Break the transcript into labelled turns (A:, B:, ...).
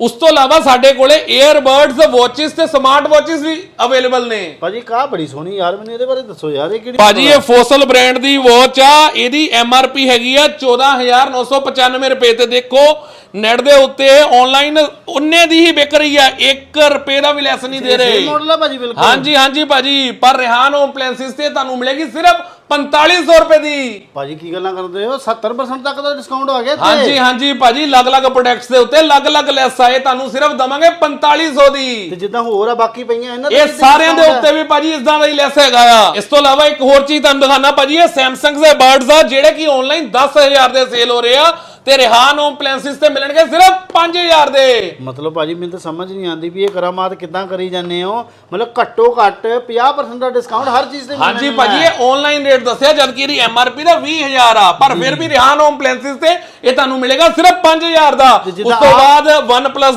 A: ਉਸ ਤੋਂ ਇਲਾਵਾ ਸਾਡੇ ਕੋਲੇ 에ਅਰਬਡਸ ਵਾਚਿਸ ਤੇ ਸਮਾਰਟ ਵਾਚਿਸ ਵੀ ਅਵੇਲੇਬਲ ਨੇ।
B: ਭਾਜੀ ਕਾ ਬੜੀ ਸੋਹਣੀ ਯਾਰ ਮੈਨੂੰ ਇਹਦੇ ਬਾਰੇ ਦੱਸੋ ਯਾਰ ਇਹ ਕਿਹੜੀ
A: ਭਾਜੀ ਇਹ ਫੋਸਲ ਬ੍ਰਾਂਡ ਦੀ ਵਾਚ ਆ ਇਹਦੀ ਐਮਆਰਪੀ ਹੈਗੀ ਆ 14995 ਰੁਪਏ ਤੇ ਦੇਖੋ। ਨੈਟ ਦੇ ਉੱਤੇ ਆਨਲਾਈਨ ਉਹਨੇ ਦੀ ਹੀ ਵਿਕ ਰਹੀ ਆ 1 ਰੁਪਏ ਦਾ ਵੀ ਲੈਸ ਨਹੀਂ ਦੇ ਰਹੇ।
B: ਮਾਡਲ ਆ ਭਾਜੀ ਬਿਲਕੁਲ।
A: ਹਾਂਜੀ ਹਾਂਜੀ ਭਾਜੀ ਪਰ ਰਿਹਾਨ ਹੋਮ ਅਪਲਾਈਐਂਸਿਸ ਤੇ ਤੁਹਾਨੂੰ ਮਿਲੇਗੀ ਸਿਰਫ 4500 ਰੁਪਏ ਦੀ।
B: ਭਾਜੀ ਕੀ ਗੱਲਾਂ ਕਰਦੇ ਹੋ? 70% ਤੱਕ ਦਾ ਡਿਸਕਾਊਂਟ ਆ ਗਿਆ ਇੱਥੇ।
A: ਹਾਂਜੀ ਹਾਂਜੀ ਭਾਜੀ ਅਲੱਗ-ਅਲੱਗ ਪ੍ਰੋਡਕਟਸ ਦੇ ਉੱਤੇ ਅਲੱਗ-ਅਲੱਗ ਲੈਸ ਆਏ ਤੁਹਾਨੂੰ ਸਿਰਫ ਦਵਾਂਗੇ 4500 ਦੀ।
B: ਤੇ ਜਿੱਦਾਂ ਹੋਰ ਆ ਬਾਕੀ ਪਈਆਂ ਇਹਨਾਂ
A: ਇਹ ਸਾਰਿਆਂ ਦੇ ਉੱਤੇ ਵੀ ਭਾਜੀ ਇਸਦਾ ਦਾ ਹੀ ਲੈਸ ਹੈਗਾ ਆ। ਇਸ ਤੋਂ ਇਲਾਵਾ ਇੱਕ ਹੋਰ ਚੀਜ਼ ਤੁਹਾਨੂੰ ਦਿਖਾਣਾ ਭਾਜੀ ਇਹ Samsung ਦੇ ਬਰਡਸ ਆ ਜਿਹੜੇ ਕਿ ਆਨਲਾਈਨ 10000 ਦੇ ਸੇਲ ਹੋ ਰਹੇ ਆ। ਤੇ ਰਿਹਾਨ ਹੋਮ ਅਪਲਾਈਐਂਸਿਸ ਤੇ ਮਿਲਣਗੇ ਸਿਰਫ 5000 ਦੇ।
B: ਮਤਲਬ ਭਾਜੀ ਮੈਨੂੰ ਤਾਂ ਸਮਝ ਨਹੀਂ ਆਉਂਦੀ ਵੀ ਇਹ ਕਰਾਮਾਤ ਕਿੱਦਾਂ ਕਰੀ ਜਾਂਦੇ ਹੋ। ਮਤਲਬ ਘੱਟੋ ਘੱਟ 50% ਦਾ ਡਿਸਕਾਊਂਟ ਹਰ ਚੀਜ਼ ਤੇ
A: ਹਾਂਜੀ ਭਾਜੀ। ਇਹ ਆਨਲਾਈਨ ਰੇਟ ਦੱਸਿਆ ਜਦ ਕਿ ਇਹਦੀ ਐਮਆਰਪੀ ਦਾ 20000 ਆ। ਪਰ ਫਿਰ ਵੀ ਰਿਹਾਨ ਹੋਮ ਅਪਲਾਈਐਂਸਿਸ ਤੇ ਇਹ ਤੁਹਾਨੂੰ ਮਿਲੇਗਾ ਸਿਰਫ 5000 ਦਾ। ਉਸ ਤੋਂ ਬਾਅਦ OnePlus